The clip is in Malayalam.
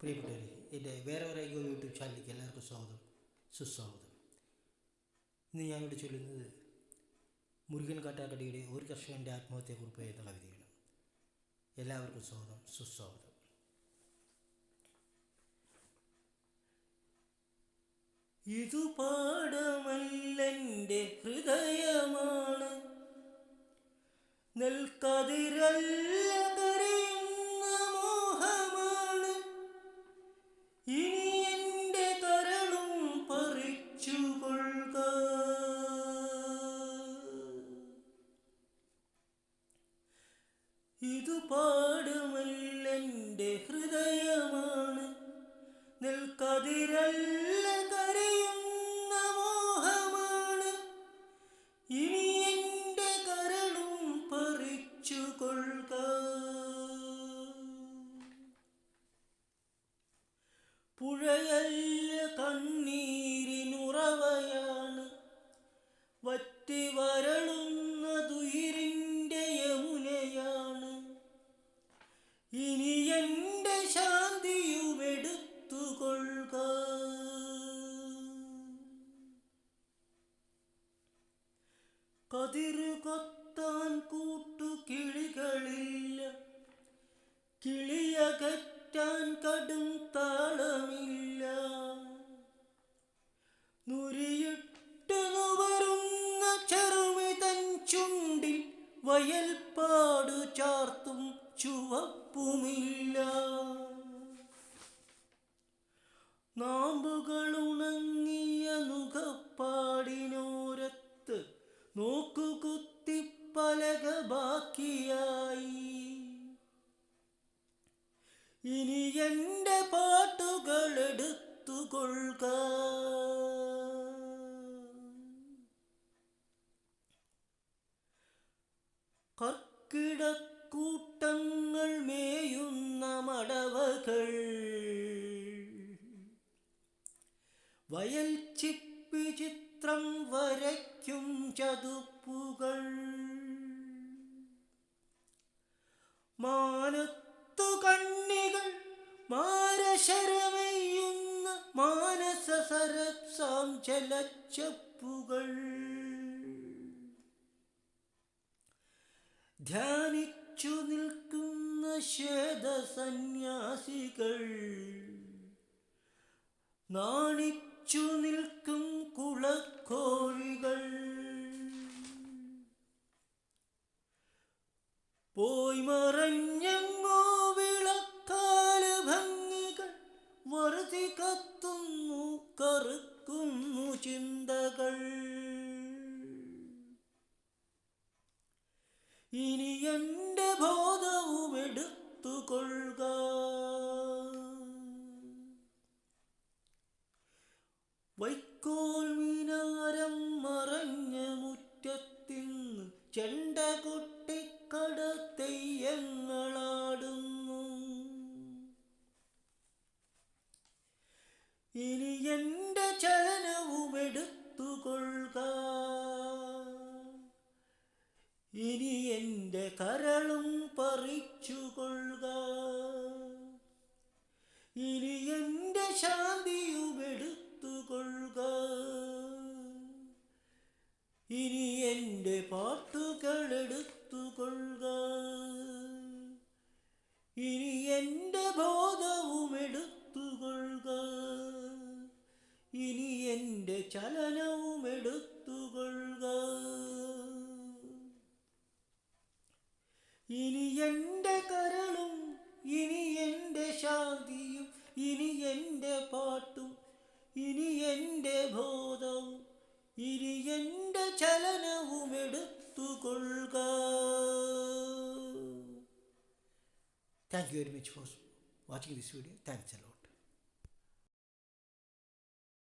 പ്രിയപ്പെട്ടവരെ എന്റെ വേറെ വേറെ യൂട്യൂബ് ചാനലിലേക്ക് എല്ലാവർക്കും സ്വാഗതം. സുസ്വാഗതം. ഇന്ന് ഞാനിവിടെ ചൊല്ലുന്നത് മുരുകൻ കാട്ടാക്കടിയുടെ ഒരു കർഷകന്റെ ആത്മഹത്യയെക്കുറിപ്പ് എന്ന കവിതയാണ് എല്ലാവർക്കും സ്വാഗതം. സുസ്വാഗതം. ഇതു പാടമല്ലെന്റെ ഹൃദയമാണ് നെൽക്കതിരല്ല പാടുമല്ലെന്റെ ഹൃദയമാണ്. നിൽക്കതിരല്ല കരയുന്ന മോഹമാണ്. ഇനി എന്റെ കരളും പറിച്ചുകൊള്ളുക. പുഴയല്ല നുരിയിട്ടു ചെറുമി തൻ ചുണ്ടിൽ വയൽപ്പാടു ചാർത്തും ചുവപ്പുമില്ല. നാമ്പുകളുണങ്ങിയ നുകപ്പാടിനോരത്ത് നോക്കുകുത്തി പലക ബാക്കിയായി. ഇനി എന്റെ പാട്ടുകൾ എടുത്തുകൊള്ളുക കർക്കിടക്കൂട്ടങ്ങൾ മേയുന്ന മടവകൾ. വയൽ ചിപ്പി ചിത്രം വരയ്ക്കും ചതുപ്പുകൾ. മാനത്തു കണ്ണികൾ മാരശരമെയ്യുന്ന മാനസ സരസാം ജലച്ചപ്പുകൾ ധ്യാനിച്ചു നിൽക്കുന്ന ശ്വേതസന്യാസികൾ നാണിച്ചു നിൽക്കും കുളക്കോഴികൾ ഇനി എന്റെ ബോധവും എടുത്തുകൊള്ളുക. വൈക്കോൽ ഇനി എന്റെ പാട്ടുകൾ എടുത്തുകൊള്ളുക. ഇനി എന്റെ ബോധവും എടുത്തുകൊള്ളുക. ഇനി എന്റെ ചലനവും എടുത്തുകൊള്ളുക. ഇനി എന്റെ കരളും ഇനി എന്റെ ശാന്തിയും ഇനി എന്റെ പാട്ടും ഇനി എന്റെ ബോധവും ഇനി എന്റെ ചലനവും എടുത്തുകൊള്ളുക. Thank you very much for watching this video thanks a lot